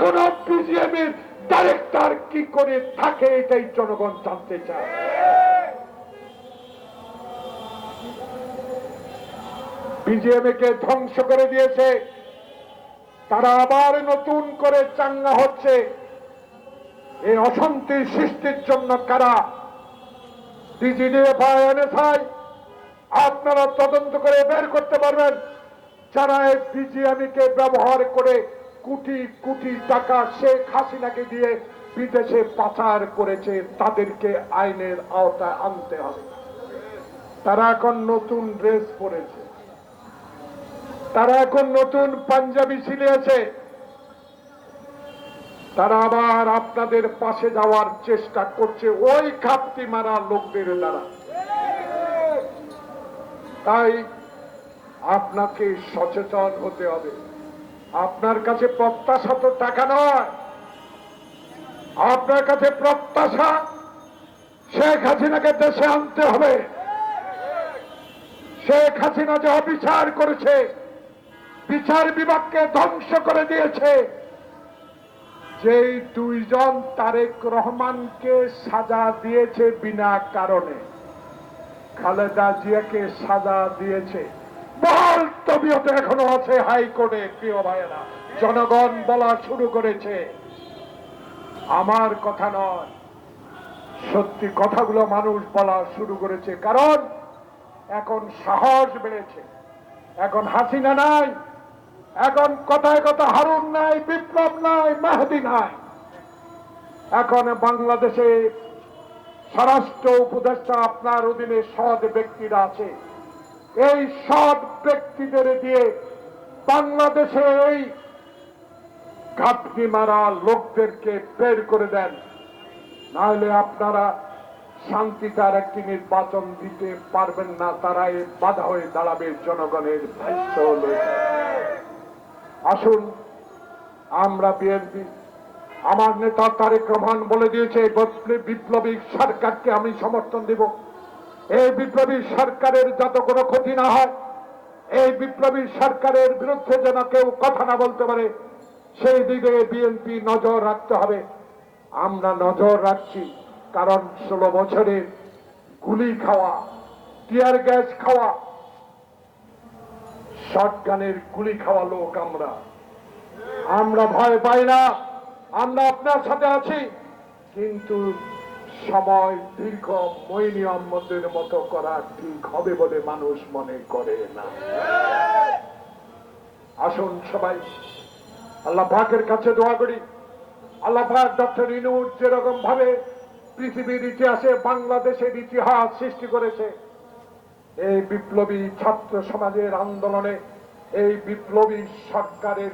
কোন বিজিএম এর ডাইরেক্টর কি করে থাকে এটাই জনগণ জানতে চায়। বিজিএম কে ধ্বংস করে দিয়েছে। তারা আবার নতুন করে চাঙ্গা হচ্ছে। এই অশান্তি সৃষ্টির জন্য কারা? ডিজিডিএফআই এনএসআই আপনারা তদন্ত করে বের করতে পারবেন। যারা এই বিজিএমকে ব্যবহার করে কোটি কোটি টাকা শেখ হাসিনাকে দিয়ে বিদেশে পাচার করেছে, তাদেরকে আইনের আওতায় আনতে হবে। তারা এখন নতুন ড্রেস পরেছে। তারা এখন নতুন পাঞ্জাবি সিলিয়েছে তারা আবার আপনাদের পাশে যাওয়ার চেষ্টা করছে, ওই খাপটি মারা লোকদের দ্বারা। তাই আপনাকে সচেতন হতে হবে। আপনার কাছে প্রত্যাশা তো টাকা নয়। আপনার কাছে প্রত্যাশা, শেখ হাসিনাকে দেশে আনতে হবে। শেখ হাসিনা যে অবিচার করেছে, বিচার বিভাগকে ধ্বংস করে দিয়েছে। যেই দুইজন তারেক রহমানকে সাজা দিয়েছে বিনা কারণে, খালেদা জিয়াকে সাজা দিয়েছে। বল তবিয়ত এখনও আছে হাইকোর্টে, প্রিয় ভাইয়েরা। জনগণ বলা শুরু করেছে। আমার কথা নয়, সত্যি কথাগুলো মানুষ বলা শুরু করেছে। কারণ এখন সাহস বেড়েছে। এখন হাসিনা নাই, এখন কথায় কথা হারুন নাই, বিপ্লব নাই, মেহেদি নাই। এখন বাংলাদেশে স্বরাষ্ট্র উপদেষ্টা আপনার অধীনে সৎ ব্যক্তিরা আছে। এই সব ব্যক্তিদের দিয়ে বাংলাদেশে এই ঘাটনি মারা লোকদেরকে বের করে দেন। নাহলে আপনারা শান্তিতার একটি নির্বাচন দিতে পারবেন না, তারাই বাধা হয়ে দাঁড়াবে জনগণের ভাষ্য হলে আসুন, আমরা বিএনপি, আমার নেতা তারেক রহমান বলে দিয়েছে বিপ্লবী সরকারকে আমি সমর্থন দেব। এই বিপ্লবী সরকারের যত কোনো ক্ষতি না হয়, এই বিপ্লবী সরকারের বিরুদ্ধে যেন কেউ কথা না বলতে পারে, সেই দিকে বিএনপি নজর রাখতে হবে। আমরা নজর রাখছি, কারণ ষোলো বছরে গুলি খাওয়া, টিয়ার গ্যাস খাওয়া, শটগানের গুলি খাওয়া লোক আমরা। আমরা ভয় পাই না, আমরা আপনার সাথে আছি, কিন্তু সময় দীর্ঘ মৈনী আহমদের মতো করা ঠিক হবে বলে মানুষ মনে করে না। আসুন সবাই, আল্লাহ কাছে দোয়া করি। আল্লাহ পাক ডক্টর ইনুর যেরকম ভাবে পৃথিবীর ইতিহাসে বাংলাদেশের ইতিহাস সৃষ্টি করেছে, এই বিপ্লবী ছাত্র সমাজের আন্দোলনে এই বিপ্লবী সরকারের